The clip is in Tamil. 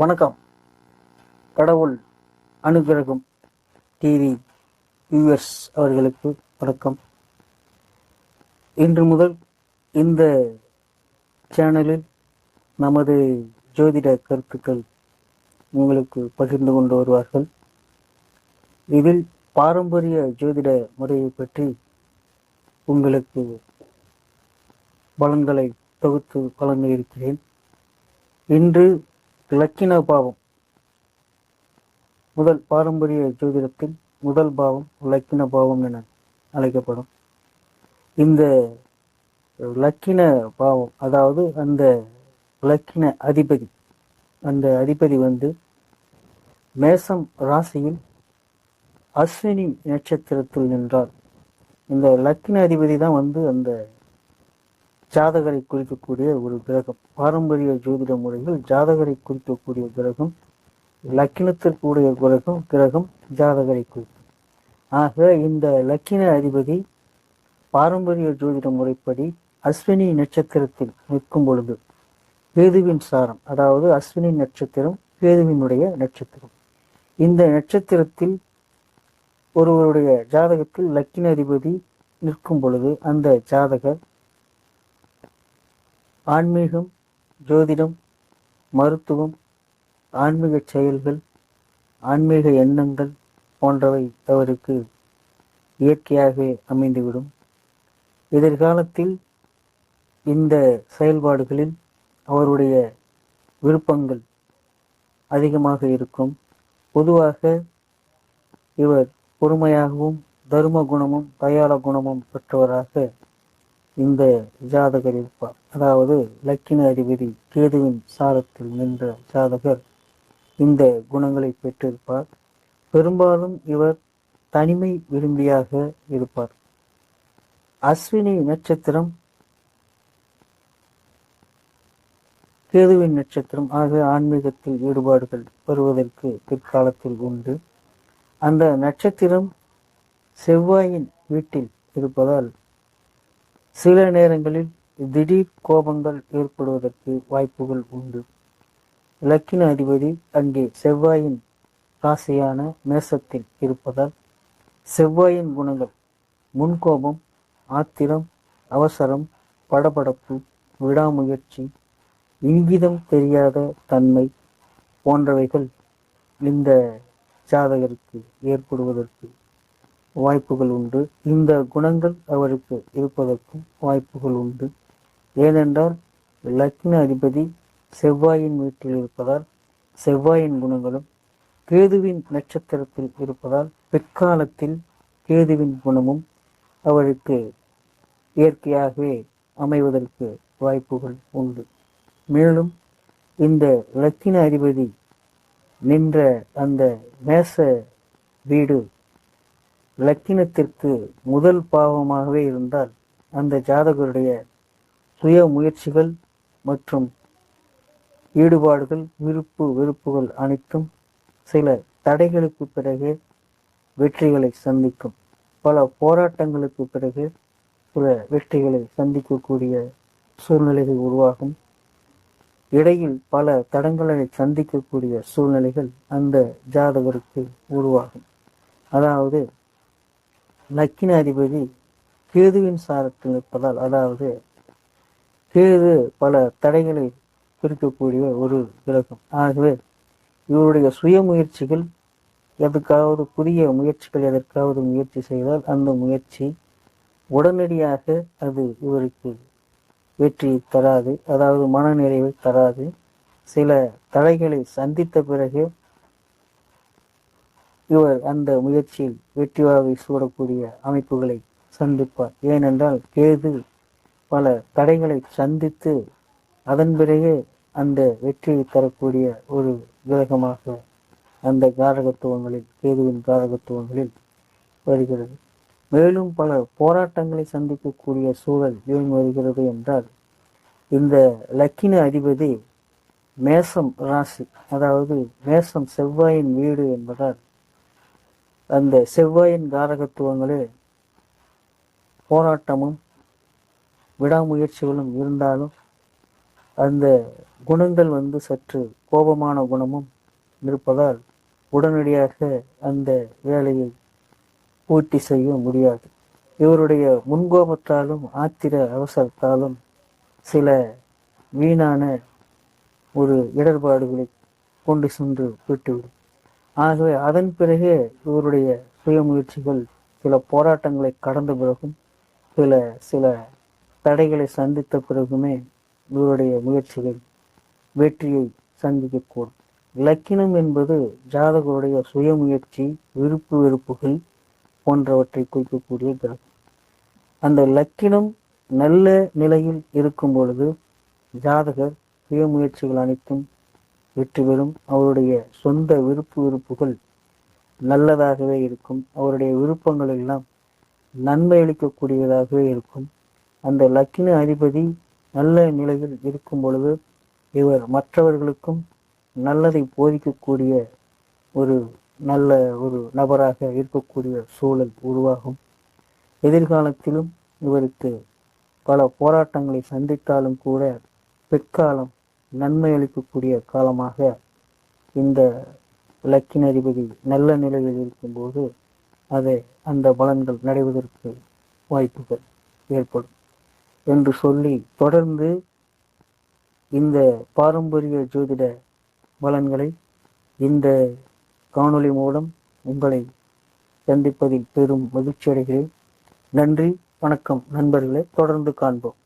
வணக்கம். கடவுள் அனுகிரகம் டிவி வியூவர்ஸ் அவர்களுக்கு வணக்கம். இன்று முதல் இந்த சேனலில் நமது ஜோதிட கருத்துக்கள் உங்களுக்கு பகிர்ந்து கொண்டு வருவார்கள். இதில் பாரம்பரிய ஜோதிட முறையை பற்றி உங்களுக்கு பலன்களை தொகுத்து வழங்க இருக்கிறேன். இன்று இலக்கின பாவம். முதல் பாரம்பரிய ஜோதிடத்தில் முதல் பாவம் லக்கின பாவம் என அழைக்கப்படும். இந்த லக்கின பாவம் அதாவது அந்த லக்கின அதிபதி அந்த அதிபதி வந்து மேசம் ராசியில் அஸ்வினி நட்சத்திரத்தில் நின்றார். இந்த லக்கின அதிபதி தான் வந்து அந்த ஜாதகரை குறிக்கக்கூடிய ஒரு கிரகம். பாரம்பரிய ஜோதிட முறையில் ஜாதகரை குறிக்கக்கூடிய கிரகம் லக்கினத்திற்குரிய கிரகம் கிரகம் ஜாதகரை குறிக்கும். ஆக இந்த லக்கின அதிபதி பாரம்பரிய ஜோதிட முறைப்படி அஸ்வினி நட்சத்திரத்தில் நிற்கும் பொழுது கேதுவின் சாரம் அதாவது அஸ்வினி நட்சத்திரம் கேதுவினுடைய நட்சத்திரம். இந்த நட்சத்திரத்தில் ஒருவருடைய ஜாதகத்தில் லக்கின அதிபதி நிற்கும் பொழுது அந்த ஜாதகர் ஆன்மீகம் ஜோதிடம் மருத்துவம் ஆன்மீக செயல்கள் ஆன்மீக எண்ணங்கள் போன்றவை அவருக்கு இயற்கையாகவே அமைந்துவிடும். எதிர்காலத்தில் இந்த செயல்பாடுகளில் அவருடைய விருப்பங்கள் அதிகமாக இருக்கும். பொதுவாக இவர் பொறுமையாகவும் தர்ம குணமும் தயாள குணமும் பெற்றவராக இந்த ஜாதகர் இருப்பார். அதாவது லக்கின அதிபதி கேதுவின் சாரத்தில் நின்ற ஜாதகர் இந்த குணங்களை பெற்றிருப்பார். பெரும்பாலும் இவர் தனிமை விரும்பியாக இருப்பார். அஸ்வினி நட்சத்திரம் கேதுவின் நட்சத்திரம் ஆக ஆன்மீகத்தில் ஈடுபாடுகள் வருவதற்கு பிற்காலத்தில் உண்டு. அந்த நட்சத்திரம் செவ்வாயின் வீட்டில் இருப்பதால் சில நேரங்களில் திடீர் கோபங்கள் ஏற்படுவதற்கு வாய்ப்புகள் உண்டு. லக்கின அதிபதி அங்கே செவ்வாயின் ராசியான மேசத்தில் இருப்பதால் செவ்வாயின் குணங்கள் முன்கோபம் ஆத்திரம் அவசரம் படபடப்பு விடாமுயற்சி இங்கிதம் தெரியாத தன்மை போன்றவைகள் இந்த ஜாதகருக்கு ஏற்படுவதற்கு வாய்ப்புகள் உண்டு. இந்த குணங்கள் அவருக்கு இருப்பதற்கும் வாய்ப்புகள் உண்டு. ஏனென்றால் லக்ன அதிபதி செவ்வாயின் வீட்டில் இருப்பதால் செவ்வாயின் குணங்களும் கேதுவின் நட்சத்திரத்தில் இருப்பதால் பிற்காலத்தில் கேதுவின் குணமும் அவருக்கு இயற்கையாகவே அமைவதற்கு வாய்ப்புகள் உண்டு. மேலும் இந்த லக்கின அதிபதி நின்ற அந்த மேச வீடு லக்கினத்திற்கு முதல் பாவமாகவே இருந்தால் அந்த ஜாதகருடைய சுய முயற்சிகள் மற்றும் ஈடுபாடுகள் விருப்பு வெறுப்புகள் அனைத்தும் சில தடைகளுக்கு பிறகு வெற்றிகளை சந்திக்கும். பல போராட்டங்களுக்கு பிறகு சில வெற்றிகளை சந்திக்கக்கூடிய சூழ்நிலைகள் உருவாகும். இடையில் பல தடங்களை சந்திக்கக்கூடிய சூழ்நிலைகள் அந்த ஜாதகருக்கு உருவாகும். அதாவது லக்கின அதிபதி கேதுவின் சாரத்தில் நிற்பதால் அதாவது கேது பல தடைகளை குறிக்கக்கூடிய ஒரு கிரகம். ஆகவே இவருடைய சுய முயற்சிகள் எதுக்காவது புதிய முயற்சிகள் எதற்காவது முயற்சி செய்தால் அந்த முயற்சி உடனடியாக அது இவருக்கு வெற்றி தராது அதாவது மனநிறைவை தராது. சில தடைகளை சந்தித்த பிறகு இவர் அந்த முயற்சியில் வெற்றிவாகை சூடக்கூடிய அமைப்புகளை சந்திப்பார். ஏனென்றால் கேது பல தடைகளை சந்தித்து அதன் பிறகு அந்த வெற்றியை தரக்கூடிய ஒரு கிரகமாக அந்த காரகத்துவங்களில் கேதுவின் காரகத்துவங்களில் வருகிறது. மேலும் பல போராட்டங்களை சந்திக்கக்கூடிய சூழல் ஏன் வருகிறது என்றால் இந்த லக்கின அதிபதி மேசம் ராசி அதாவது மேசம் செவ்வாயின் வீடு என்பதால் அந்த செவ்வாயின் காரகத்துவங்களே போராட்டமும் விடாமுயற்சிகளும் இருந்தாலும் அந்த குணங்கள் வந்து சற்று கோபமான குணமும் இருப்பதால் உடனடியாக அந்த வேலையை பூர்த்தி செய்ய முடியாது. இவருடைய முன்கோபத்தாலும் ஆத்திர அவசரத்தாலும் சில வீணான ஒரு இடர்பாடுகளை கொண்டு சென்று விட்டுவிடும். ஆகவே அதன் பிறகே இவருடைய சுயமுயற்சிகள் சில போராட்டங்களை கடந்த பிறகும் சில சில தடைகளை சந்தித்த பிறகுமே இவருடைய முயற்சிகள் வெற்றியை சந்திக்கக்கூடும். லக்கினம் என்பது ஜாதகருடைய சுயமுயற்சி விருப்பு வெறுப்புகள் போன்றவற்றை குறிக்கக்கூடிய கிரகம். அந்த லக்கினம் நல்ல நிலையில் இருக்கும் பொழுது ஜாதகர் சுயமுயற்சிகள் அனைத்தும் வெற்றிபெறும். அவருடைய சொந்த விருப்பு விருப்புகள் நல்லதாகவே இருக்கும். அவருடைய விருப்பங்கள் எல்லாம் நன்மை அளிக்கக்கூடியதாகவே இருக்கும். அந்த லக்கின அதிபதி நல்ல நிலையில் இருக்கும் பொழுது இவர் மற்றவர்களுக்கும் நல்லதை போதிக்கக்கூடிய ஒரு நல்ல ஒரு நபராக இருக்கக்கூடிய சூழல் உருவாகும். எதிர்காலத்திலும் இவருக்கு பல போராட்டங்களை சந்தித்தாலும் கூட பிற்காலம் நன்மை அளிக்கக்கூடிய காலமாக இந்த லக்கின் அதிபதி நல்ல நிலையில் இருக்கும்போது அதை அந்த பலன்கள் நடைவதற்கு வாய்ப்புகள் ஏற்படும் என்று சொல்லி தொடர்ந்து இந்த பாரம்பரிய ஜோதிட பலன்களை இந்த காணொளி மூலம் உங்களை சந்திப்பதில் பெரும் மகிழ்ச்சி அடைகிறேன் நன்றி வணக்கம் நண்பர்களை. தொடர்ந்து காண்போம்.